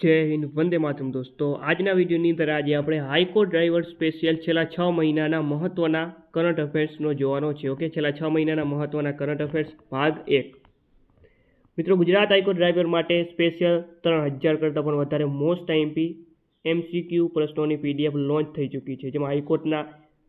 જય હિન્દ, વંદે માતરમ દોસ્તો. આજના વિડીયોની અંદર આજે આપણે હાઈકોર્ટ ડ્રાઈવર સ્પેશિયલ છેલ્લા છ મહિનાના મહત્ત્વના કરંટ અફેર્સનો જોવાનો છે, ઓકે? છેલ્લા છ મહિનાના મહત્ત્વના કરંટ અફેર્સ ભાગ એક. મિત્રો, ગુજરાત હાઈકોર્ટ ડ્રાઈવર માટે સ્પેશિયલ ત્રણ હજાર કરતાં પણ વધારે મોસ્ટ આઈએમપી એમસીક્યુ પ્રશ્નોની પીડીએફ લોન્ચ થઈ ચૂકી છે, જેમાં હાઈકોર્ટના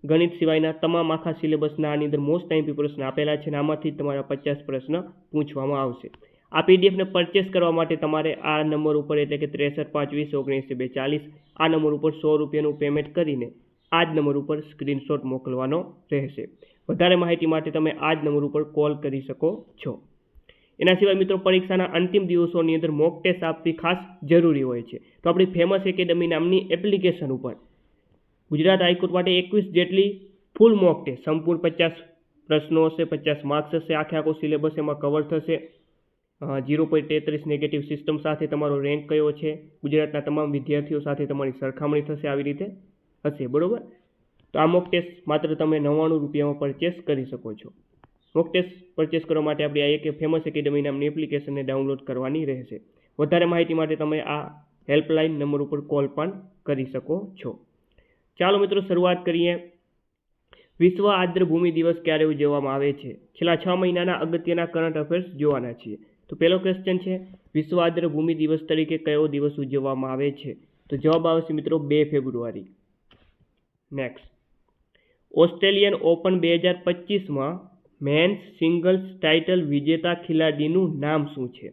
ગણિત સિવાયના તમામ આખા સિલેબસના આની અંદર મોસ્ટ આઈમપી પ્રશ્ન આપેલા છે અને આમાંથી તમારા પચાસ પ્રશ્ન પૂછવામાં આવશે. આ પીડીએફને પરચેસ કરવા માટે તમારે આ નંબર ઉપર એટલે કે ત્રેસઠ પાંચ વીસ ઓગણીસ બે ચાલીસ આ નંબર ઉપર સો રૂપિયાનું પેમેન્ટ કરીને આ જ નંબર ઉપર સ્ક્રીનશોટ મોકલવાનો રહેશે. વધારે માહિતી માટે તમે આ જ નંબર ઉપર કોલ કરી શકો છો. એના સિવાય મિત્રો, પરીક્ષાના અંતિમ દિવસોની અંદર મોક ટેસ્ટ આપવી ખાસ જરૂરી હોય છે. તો આપણી ફેમસ એકેડમી નામની એપ્લિકેશન ઉપર ગુજરાત હાઈકોર્ટ માટે એકવીસ જેટલી ફૂલ મોક ટેસ્ટ સંપૂર્ણ પચાસ પ્રશ્નો હશે, પચાસ માર્ક્સ હશે, આખે આખો સિલેબસ એમાં કવર થશે. જીરો પોઈન્ટ તેત્રીસ નેગેટિવ સિસ્ટમ સાથે તમારો રેન્ક કયો છે? ગુજરાતના તમામ વિદ્યાર્થીઓ સાથે તમારી સરખામણી થશે આવી રીતે? હશે, બરાબર? તો આ મોક ટેસ્ટ માત્ર તમે નવ્વાણું રૂપિયામાં પરચેસ કરી શકો છો. મોક ટેસ્ટ પરચેસ કરવા માટે આપણી આ એક ફેમસ એકેડમી નામની એપ્લિકેશનને ડાઉનલોડ કરવાની રહેશે. વધારે માહિતી માટે તમે આ હેલ્પલાઇન નંબર ઉપર કોલ પણ કરી શકો છો. ચાલો મિત્રો, શરૂઆત કરીએ. વિશ્વ આર્દ્ર ભૂમિ દિવસ ક્યારે ઉજવવામાં આવે છે? છેલ્લા છ મહિનાના અગત્યના કરંટ અફેર્સ જોવાના છીએ. તો પહેલો ક્વેશ્ચન છે વિશ્વ આર્દ્ર ભૂમિ દિવસ તરીકે કયો દિવસ ઉજવવામાં આવે છે? તો જવાબ આવશે મિત્રો બે ફેબ્રુઆરી. નેક્સ્ટ ઓસ્ટ્રેલિયન ઓપન બે હજાર પચીસમાં મેન્સ સિંગલ્સ ટાઇટલ વિજેતા ખેલાડીનું નામ શું છે?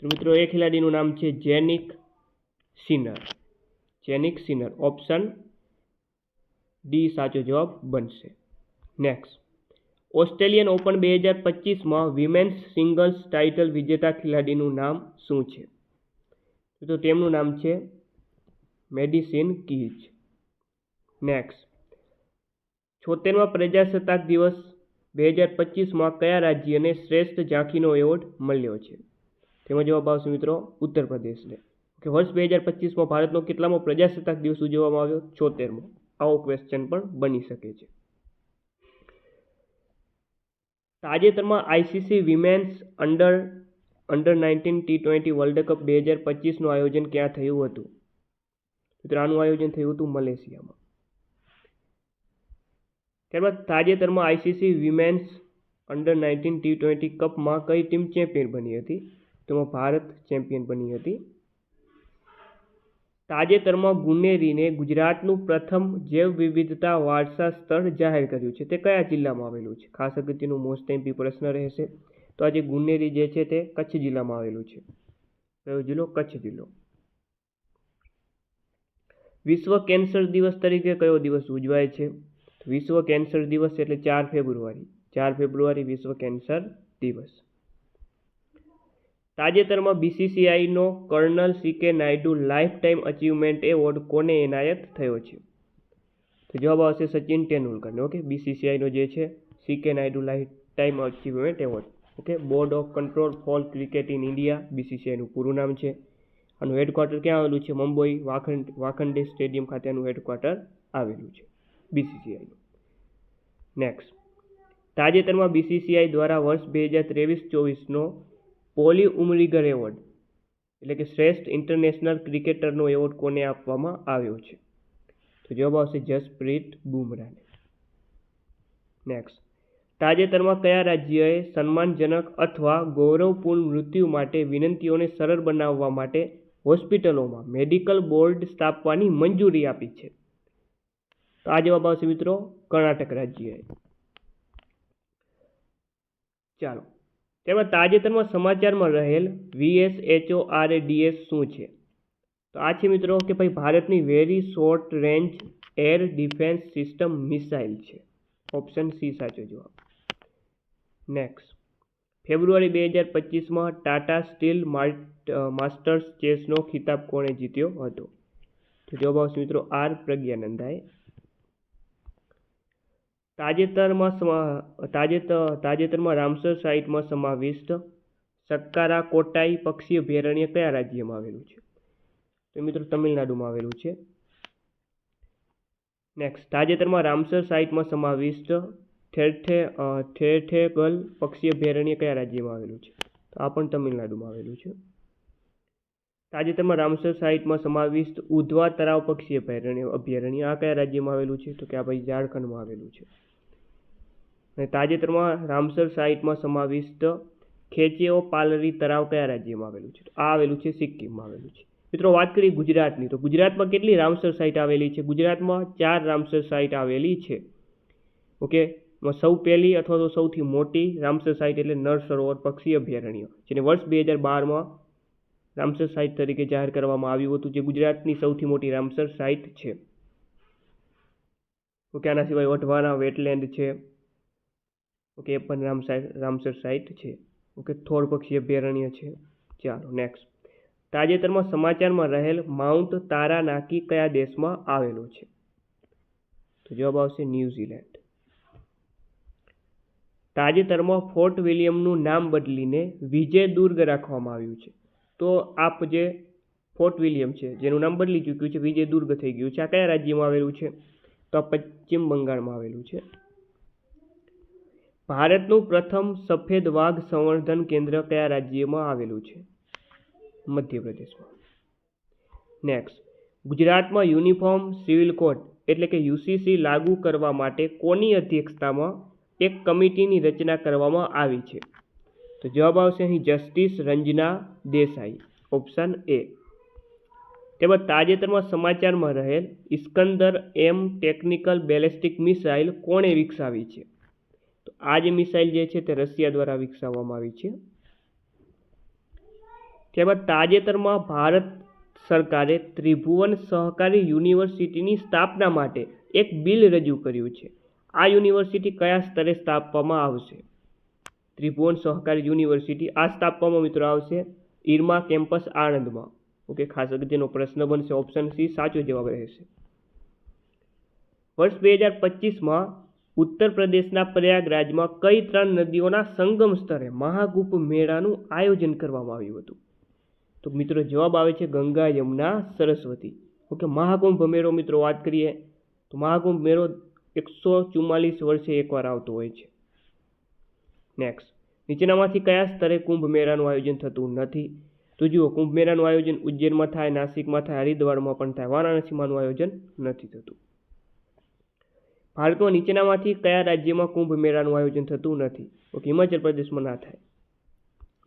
તો મિત્રો એ ખેલાડીનું નામ છે Jannik Sinner. Jannik Sinner. Option D સાચો જવાબ બનશે. નેક્સ્ટ ઓસ્ટ્રેલિયન ઓપન બે હજાર પચીસમાં વિમેન્સ સિંગલ્સ ટાઇટલ વિજેતા ખેલાડીનું નામ શું છે? તો તેમનું નામ છે મેડિસિન કીચ નેક્સ્ટ છોતેરમાં પ્રજાસત્તાક દિવસ બે હજાર પચીસમાં કયા રાજ્યને શ્રેષ્ઠ ઝાંખીનો એવોર્ડ મળ્યો છે? તેમાં જવાબ આવશે મિત્રો ઉત્તર પ્રદેશને. કે વર્ષ બે હજાર પચીસમાં ભારતનો કેટલામો પ્રજાસત્તાક દિવસ ઉજવવામાં આવ્યો? છોતેરમો. આવો ક્વેશ્ચન પણ બની શકે છે. તાજેતરમાં ICC women's under under nineteen T twenty world cup બે હજાર પચીસનું આયોજન ક્યાં થયું હતું? મિત્રો આયોજન થયું હતું મલેશિયામાં. ત્યારબાદ તાજેતરમાં ICC women's under nineteen T twenty કપમાં કઈ ટીમ ચેમ્પિયન બની હતી? તેમાં ભારત ચેમ્પિયન બની હતી. તાજેતરમાં ગુનેરીને ગુજરાતનું પ્રથમ જૈવ વિવિધતા વારસા સ્થળ જાહેર કર્યું છે. તે કયા જિલ્લામાં આવેલું છે? ખાસ અગત્યનું મોસ્ટ એમપી પ્રશ્ન રહેશે. તો આજે ગુનેરી જે છે તે કચ્છ જિલ્લામાં આવેલું છે. કયો જિલ્લો? કચ્છ જિલ્લો. વિશ્વ કેન્સર દિવસ તરીકે કયો દિવસ ઉજવાય છે? વિશ્વ કેન્સર દિવસ એટલે ચાર ફેબ્રુઆરી. ચાર ફેબ્રુઆરી વિશ્વ કેન્સર દિવસ. તાજેતરમાં બીસીસીઆઈનો colonel C K Naidu lifetime achievement award કોને એનાયત થયો છે? તો જવાબ આવશે સચિન તેંડુલકરને, ઓકે? બીસીસીઆઈનો જે છે, C K Naidu lifetime achievement award, okay? Board of control for cricket in India, બીસીસીઆઈનું પૂરું નામ છે. આનું હેડક્વાર્ટર ક્યાં આવેલું છે? મુંબઈ, વાખંડ, વાખંડે સ્ટેડિયમ ખાતે આનું હેડક્વાર્ટર આવેલું છે, બીસીસીઆઈનું. નેક્સ્ટ. તાજેતરમાં બીસીસીઆઈ દ્વારા વર્ષ બે હજાર ત્રેવીસ ચોવીસનો પોલી ઉમરીગર એવોર્ડ, એટલે કે શ્રેષ્ઠ ઇન્ટરનેશનલ ક્રિકેટરનો એવોર્ડ કોને આપવામાં આવ્યો છે? તો જવાબ આવશે જસપ્રીત બુમરાને નેક્સ્ટ તાજેતરમાં કયા રાજ્યએ સન્માનજનક અથવા ગૌરવપૂર્ણ મૃત્યુ માટે વિનંતીઓને સરળ બનાવવા માટે હોસ્પિટલોમાં મેડિકલ બોર્ડ સ્થાપવાની મંજૂરી આપી છે? તો આ જવાબ આવશે મિત્રો કર્ણાટક રાજ્યએ. ચાલો. તેમાં તાજેતરમાં સમાચારમાં રહેલ વીએસએચઓ આરએડીએસ શું છે? તો આ છે મિત્રો કે ભાઈ ભારતની very short range air defence system missile છે. ઓપ્શન સી સાચો જવાબ. નેક્સ્ટ ફેબ્રુઆરી બે હજાર પચીસમાં ટાટા સ્ટીલ માસ્ટર્સ ચેસનો ખિતાબ કોણે જીત્યો હતો? તો જવાબ આવશે મિત્રો આર પ્રજ્ઞાનંદાએ. તાજેતરમાં તાજેતર તાજેતરમાં રામસર સાઇટમાં સમાવિષ્ટ સક્કારા કોટાઈ પક્ષી અભયારણ્ય કયા રાજ્યમાં આવેલું છે? તો મિત્રો તમિલનાડુમાં આવેલું છે. નેક્સ્ટ તાજેતરમાં રામસર સાઇટમાં સમાવિષ્ટ ઠેરઠે ઠેરઠેગલ પક્ષી અભયારણ્ય કયા રાજ્યમાં આવેલું છે? તો આ પણ તમિલનાડુમાં આવેલું છે. તાજેતરમાં રામસર સાઇટમાં સમાવિષ્ટ ઉધવા તરાવ પક્ષી અભયારણ્ય અભયારણ્ય આ કયા રાજ્યમાં આવેલું છે? તો કે આ ભાઈ ઝારખંડમાં આવેલું છે. અને તાજેતરમાં રામસર સાઇટમાં સમાવિષ્ટ ખેચેઓ પાલરી તળાવ કયા રાજ્યમાં આવેલું છે? આ આવેલું છે સિક્કિમમાં આવેલું છે. મિત્રો વાત કરીએ ગુજરાતની. તો ગુજરાતમાં કેટલી રામસર સાઇટ આવેલી છે? ગુજરાતમાં ચાર રામસર સાઇટ આવેલી છે. ઓકે? સૌ પહેલી અથવા તો સૌથી મોટી રામસર સાઇટ એટલે નર સરોવર પક્ષી અભયારણ્ય, જેને વર્ષ બે હજાર બારમાં રામસર સાઇટ તરીકે જાહેર કરવામાં આવ્યું હતું, જે ગુજરાતની સૌથી મોટી રામસર સાઇટ છે. ઓકે? આના સિવાય વઢવાના વેટલેન્ડ છે. ઓકે, એ પણ રામસાર રામસર સાઇટ છે. ઓકે, થોર પક્ષી અભયારણ્ય છે. ચાલો નેક્સ્ટ તાજેતરમાં સમાચારમાં રહેલ માઉન્ટ તારાનાકી કયા દેશમાં આવેલો છે? તો જવાબ આવશે ન્યૂઝીલેન્ડ. તાજેતરમાં ફોર્ટ વિલિયમનું નામ બદલીને વિજય દુર્ગ રાખવામાં આવ્યું છે. તો આપ જે ફોર્ટ વિલિયમ છે, જેનું નામ બદલી ચૂક્યું છે, વિજય દુર્ગ થઈ ગયું છે, આ કયા રાજ્યમાં આવેલું છે? તો આ પશ્ચિમ બંગાળમાં આવેલું છે. ભારતનું પ્રથમ સફેદ વાઘ સંવર્ધન કેન્દ્ર કયા રાજ્યમાં આવેલું છે? મધ્યપ્રદેશમાં. નેક્સ્ટ ગુજરાતમાં યુનિફોર્મ સિવિલ કોડ એટલે કે યુસીસી લાગુ કરવા માટે કોની અધ્યક્ષતામાં એક કમિટીની રચના કરવામાં આવી છે? તો જવાબ આવશે અહીં justice Ranjana Desai, option A. તેમજ તાજેતરમાં સમાચારમાં રહેલ Iskander M technical ballistic missile કોણે વિકસાવી છે? તો આ જે મિસાઇલ જે છે તે રશિયા દ્વારા વિકસાવવામાં આવી છે. ત્યારબાદ તાજેતરમાં ભારત સરકારે ત્રિભુવન સહકારી યુનિવર્સિટીની સ્થાપના માટે એક બિલ રજૂ કર્યું છે. આ યુનિવર્સિટી કયા સ્તરે સ્થાપવામાં આવશે? ત્રિભુવન સહકારી યુનિવર્સિટી આ સ્થાપવામાં મિત્રો આવશે ઈરમા કેમ્પસ આણંદમાં. ઓકે, ખાસ અગત્યનો પ્રશ્ન બનશે, ઓપ્શન સી સાચો જવાબ રહેશે. વર્ષ બે હજાર પચીસમાં ઉત્તર પ્રદેશના પ્રયાગરાજમાં કઈ ત્રણ નદીઓના સંગમ સ્તરે મહાકુંભ મેળાનું આયોજન કરવામાં આવ્યું હતું? તો મિત્રો જવાબ આવે છે ગંગા, યમુના, સરસ્વતી. ઓકે, મહાકુંભ મેળો મિત્રો વાત કરીએ, તો મહાકુંભ મેળો એકસો ચુમ્માલીસ વર્ષે એકવાર આવતો હોય છે. નેક્સ્ટ નીચેનામાંથી કયા સ્તરે કુંભ મેળાનું આયોજન થતું નથી? તો જુઓ, કુંભ મેળાનું આયોજન ઉજ્જૈનમાં થાય, નાસિકમાં થાય, હરિદ્વારમાં પણ થાય, વારાણસીમાંનું આયોજન નથી થતું. ભારતમાં નીચેનામાંથી કયા રાજ્યમાં કુંભ મેળાનું આયોજન થતું નથી? ઓકે, હિમાચલ પ્રદેશમાં ના થાય.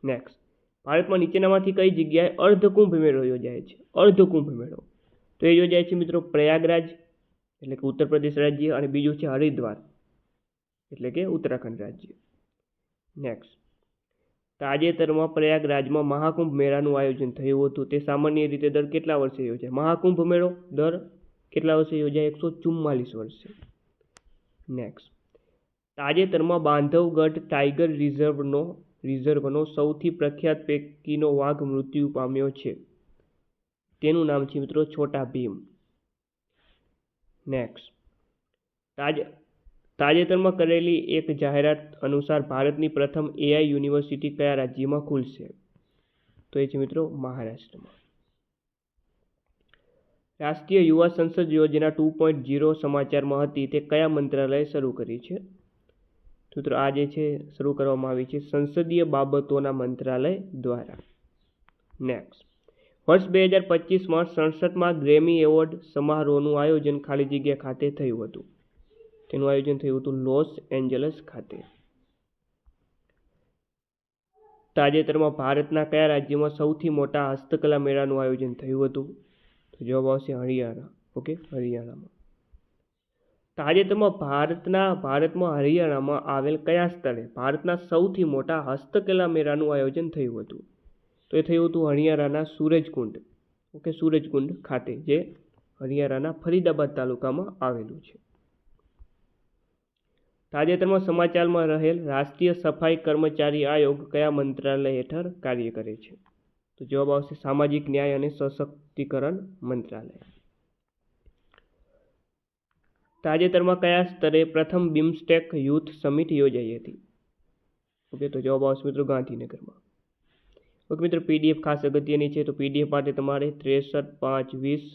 નેક્સ્ટ ભારતમાં નીચેનામાંથી કઈ જગ્યાએ અર્ધ કુંભ મેળો યોજાય છે? અર્ધ કુંભ મેળો. તો એ યોજાય છે મિત્રો પ્રયાગરાજ, એટલે કે ઉત્તર પ્રદેશ રાજ્ય, અને બીજું છે હરિદ્વાર, એટલે કે ઉત્તરાખંડ રાજ્ય. નેક્સ્ટ તાજેતરમાં પ્રયાગરાજમાં મહાકુંભ મેળાનું આયોજન થયું હતું. તે સામાન્ય રીતે દર કેટલા વર્ષે યોજાય? મહાકુંભ મેળો દર કેટલા વર્ષે યોજાય? એકસો ચુમ્માલીસ વર્ષે. નેક્સ્ટ તાજેતરમાં બાંધવગઢ ટાઈગર રિઝર્વનો રિઝર્વનો સૌથી પ્રખ્યાત પૈકીનો વાઘ મૃત્યુ પામ્યો છે. તેનું નામ છે મિત્રો છોટા ભીમ. નેક્સ્ટ તાજ, તાજેતરમાં કરેલી એક જાહેરાત અનુસાર ભારતની પ્રથમ એઆઈ યુનિવર્સિટી કયા રાજ્યમાં ખુલશે? તો એ છે મિત્રો મહારાષ્ટ્રમાં. રાષ્ટ્રીય યુવા સંસદ યોજના ટુ પોઈન્ટ ઝીરો સમાચારમાં હતી. તે કયા મંત્રાલયે શરૂ કરી છે? મિત્રો, આ જે છે, શરૂ કરવામાં આવી છે સંસદીય બાબતોના મંત્રાલય દ્વારા. નેક્સ્ટ વર્ષ બે હજાર પચીસમાં સંસદમાં ગ્રેમી એવોર્ડ સમારોહનું આયોજન ખાલી જગ્યા ખાતે થયું હતું. તેનું આયોજન થયું હતું લોસ એન્જલસ ખાતે. તાજેતરમાં ભારતના કયા રાજ્યમાં સૌથી મોટા હસ્તકલા મેળાનું આયોજન થયું હતું? તો જવાબ આવશે હરિયાણા. ઓકે હરિયાણામાં. તાજેતરમાં ભારતના, ભારતમાં હરિયાણામાં આવેલ કયા સ્થળે? ભારતના સૌથી મોટા હસ્તકલા મેળાનું આયોજન થયું હતું. તો એ થયું હતું હરિયાણાના સૂરજકુંડ. ઓકે સૂરજકુંડ ખાતે, જે હરિયાણાના ફરીદાબાદ તાલુકામાં આવેલું છે. તાજેતરમાં સમાચારમાં રહેલ રાષ્ટ્રીય સફાઈ કર્મચારી આયોગ કયા મંત્રાલય હેઠળ કાર્ય કરે છે? તો જવાબ આવશે સામાજિક ન્યાય અને સશક્તિકરણ મંત્રાલય. તાજેતરમાં કયા સ્તરે પ્રથમ બિમસ્ટેક યુથ સમિટ યોજાઈ હતી? ઓકે તો જવાબ આવશે મિત્રો ગાંધીનગરમાં. ઓકે મિત્રો, પીડીએફ ખાસ અગત્યની છે તો પીડીએફ માટે તમારે ત્રેસઠ, પાંચ, વીસ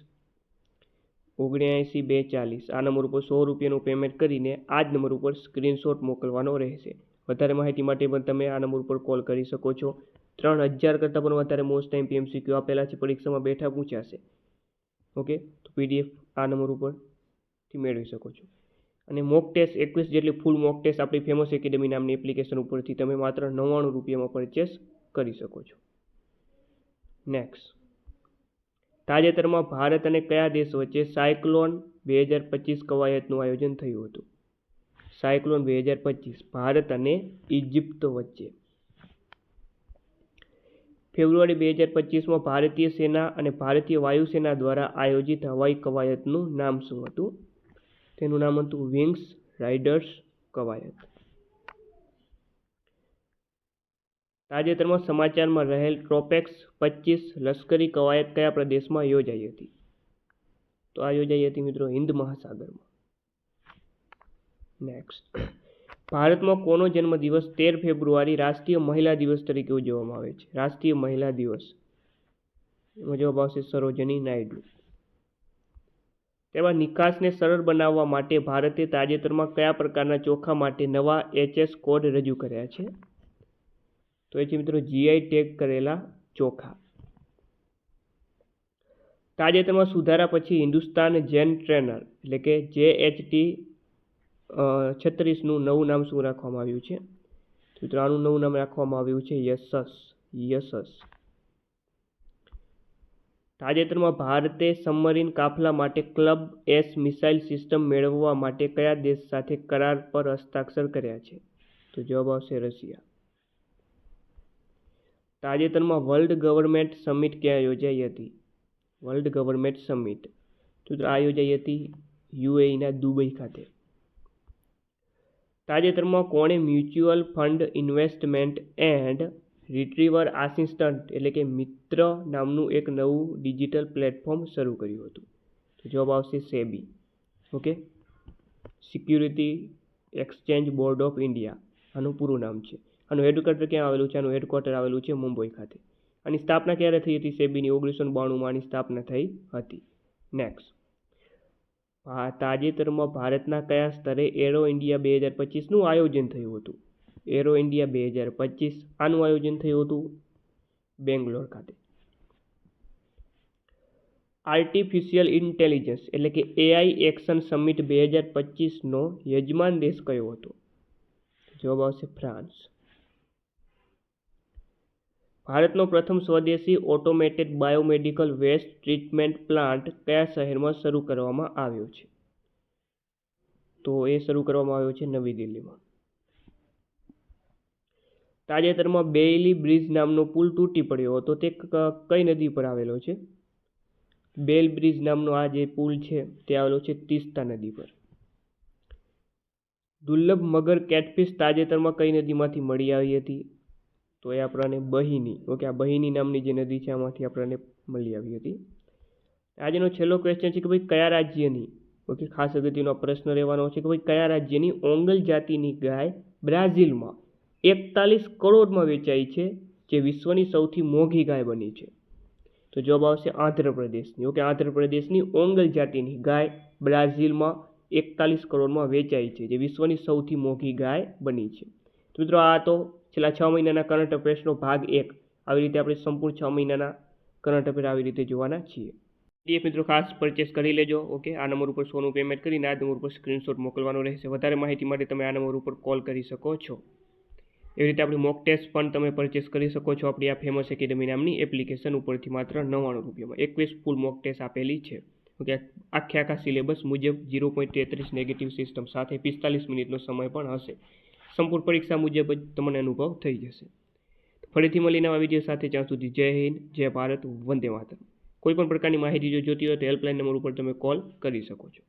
ઓગણ્યાએંસી બે ચાલીસ આ નંબર ઉપર સો રૂપિયાનું પેમેન્ટ કરીને આ જ નંબર ઉપર સ્ક્રીનશોટ મોકલવાનો રહેશે. વધારે માહિતી માટે પણ તમે આ નંબર ઉપર કોલ કરી શકો છો. ત્રણ હજાર કરતાં પણ વધારે મોસ્ટ ટાઈમ પીએમસીક્યુ આપેલા છે, પરીક્ષામાં બેઠા પૂછાશે. ઓકે તો પીડીએફ આ નંબર ઉપરથી મેળવી શકો છો. અને મોક ટેસ્ટ એકવીસ જેટલી ફૂલ મોક ટેસ્ટ આપણી ફેમસ એકેડેમી નામની એપ્લિકેશન ઉપરથી તમે માત્ર નવ્વાણું રૂપિયામાં પરચેસ કરી શકો છો. નેક્સ્ટ તાજેતરમાં ભારત અને કયા દેશ વચ્ચે સાયક્લોન બે હજાર પચીસ કવાયતનું આયોજન થયું હતું? સાયક્લોન બે હજાર પચીસ, ભારત અને ઇજિપ્ત વચ્ચે. ફેબ્રુઆરી બે હજાર પચીસમાં ભારતીય સેના અને ભારતીય વાયુસેના દ્વારા આયોજિત હવાઈ કવાયતનું નામ શું હતું? તેનું નામ હતું વિંગ્સ રાઇડર્સ કવાયત. તાજેતરમાં સમાચારમાં રહેલ ટ્રોપેક્સ પચીસ લશ્કરી કવાયત કયા પ્રદેશમાં યોજાઈ હતી? તો આ યોજાઈ હતી મિત્રો હિન્દ મહાસાગરમાં. નેક્સ્ટ ભારતમાં કોનો જન્મદિવસ તેર ફેબ્રુઆરી રાષ્ટ્રીય મહિલા દિવસ તરીકે ઉજવવામાં આવે છે? રાષ્ટ્રીય મહિલા દિવસ. એમાં જવાબ આવશે સરોજની નાયડુ. તેમાં નિકાસને સરળ બનાવવા માટે ભારતે તાજેતરમાં કયા પ્રકારના ચોખા માટે નવા એચએસ કોડ રજૂ કર્યા છે? તો એ છે મિત્રો જીઆઈ ટેગ કરેલા ચોખા. તાજેતરમાં સુધારા પછી હિન્દુસ્તાન જેન ટ્રેનર એટલે કે જે એચટી છત્રીસનું નવું નામ શું રાખવામાં આવ્યું છે? તો ત્રાણું નવું નામ રાખવામાં આવ્યું છે યશસ યશસ. તાજેતરમાં ભારતે સબમરીન કાફલા માટે ક્લબ એસ મિસાઇલ સિસ્ટમ મેળવવા માટે કયા દેશ સાથે કરાર પર હસ્તાક્ષર કર્યા છે? તો જવાબ આવશે રશિયા. તાજેતરમાં વર્લ્ડ ગવર્મેન્ટ સમિટ ક્યાં યોજાઈ હતી? World government summit. તો આ યોજાઈ હતી યુએઈના દુબઈ ખાતે. તાજેતરમાં કોણે mutual fund investment and retriever assistant એટલે કે મિત્ર નામનું એક નવું ડિજિટલ પ્લેટફોર્મ શરૂ કર્યું હતું. જવાબ આવશે SEBI. Okay? Security exchange board of India. આનું પૂરું નામ છે. આનું હેડક્વાર્ટર ક્યાં આવેલું છે? આનું હેડક્વાર્ટર આવેલું છે મુંબઈ ખાતે. આની સ્થાપના ક્યારે થઈ હતી સેબીની? ઓગણીસો બાણુંમાં આની સ્થાપના થઈ હતી. નેક્સ્ટ. તાજેતરમાં ભારતના કયા સ્તરે એરો ઇન્ડિયા બે હજાર પચીસનું આયોજન થયું હતું? એરો ઇન્ડિયા બે હજાર પચીસ આનું આયોજન થયું હતું? બેંગ્લોર ખાતે. આર્ટિફિશિયલ ઇન્ટેલિજન્સ એટલે કે એઆઈ એક્શન સમિટ બે હજાર પચીસનો યજમાન દેશ કયો હતો? જવાબ આવશે ફ્રાન્સ. ભારતનો પ્રથમ સ્વદેશી automated biomedical waste treatment plant કયા શહેરમાં શરૂ કરવામાં આવ્યો છે? તો એ શરૂ કરવામાં આવ્યો છે નવી દિલ્હીમાં. તાજેતરમાં બેઇલી બ્રિજ નામનો પુલ તૂટી પડ્યો હતો. તે કઈ નદી પર આવેલો છે? બેલ બ્રિજ નામનો આ જે પુલ છે, તે આવેલો છે તીસ્તા નદી પર. દુર્લભ મગર કેટફિશ તાજેતરમાં કઈ નદીમાંથી મળી આવી હતી? તો એ આપણને બહિની, ઓકે, આ બહિની નામની જે નદી છે આમાંથી આપણને મળી આવી હતી. આજનો છેલ્લો ક્વેશ્ચન છે કે ભાઈ કયા રાજ્યની, ઓકે, ખાસ અગત્યનો પ્રશ્ન રહેવાનો છે કે ભાઈ કયા રાજ્યની ઓંગલ જાતિની ગાય બ્રાઝિલમાં એકતાલીસ કરોડમાં વેચાઈ છે, જે વિશ્વની સૌથી મોંઘી ગાય બની છે. તો જવાબ આવશે આંધ્રપ્રદેશની, ઓકે, આંધ્રપ્રદેશની ઓંગલ જાતિની ગાય બ્રાઝિલમાં એકતાલીસ કરોડમાં વેચાઈ છે, જે વિશ્વની સૌથી મોંઘી ગાય બની છે. તો મિત્રો આ તો છેલ્લા છ મહિનાના કરંટ અફેર્સનો ભાગ એક. આવી રીતે આપણે સંપૂર્ણ છ મહિનાના કરંટ અફેર આવી રીતે જોવાના છીએ. પીડીએફ મિત્રો, ખાસ પરચેસ કરી લેજો, ઓકે? આ નંબર ઉપર સોનું પેમેન્ટ કરીને આ નંબર ઉપર સ્ક્રીનશોટ મોકલવાનો રહેશે. વધારે માહિતી માટે તમે આ નંબર ઉપર કોલ કરી શકો છો. એવી રીતે આપણી મોક ટેસ્ટ પણ તમે પરચેસ કરી શકો છો આપણી આ ફેમસ એકેડમી નામની એપ્લિકેશન ઉપરથી માત્ર નવ્વાણું રૂપિયામાં. એકવીસ ફૂલ મોક ટેસ્ટ આપેલી છે. ઓકે? આખે આખા સિલેબસ મુજબ ઝીરો પોઈન્ટ તેત્રીસ નેગેટિવ સિસ્ટમ સાથે પિસ્તાલીસ મિનિટનો સમય પણ હશે. સંપૂર્ણ પરીક્ષા મુજબ જ તમને અનુભવ થઈ જશે. ફરીથી મળીને આવા વીડિયો સાથે જ્યાં સુધી જય હિન્દ, જય ભારત, વંદે માતરમ. કોઈ પણ પ્રકારની માહિતી જો જોતી હોય તો હેલ્પલાઇન નંબર ઉપર તમે કોલ કરી શકો છો.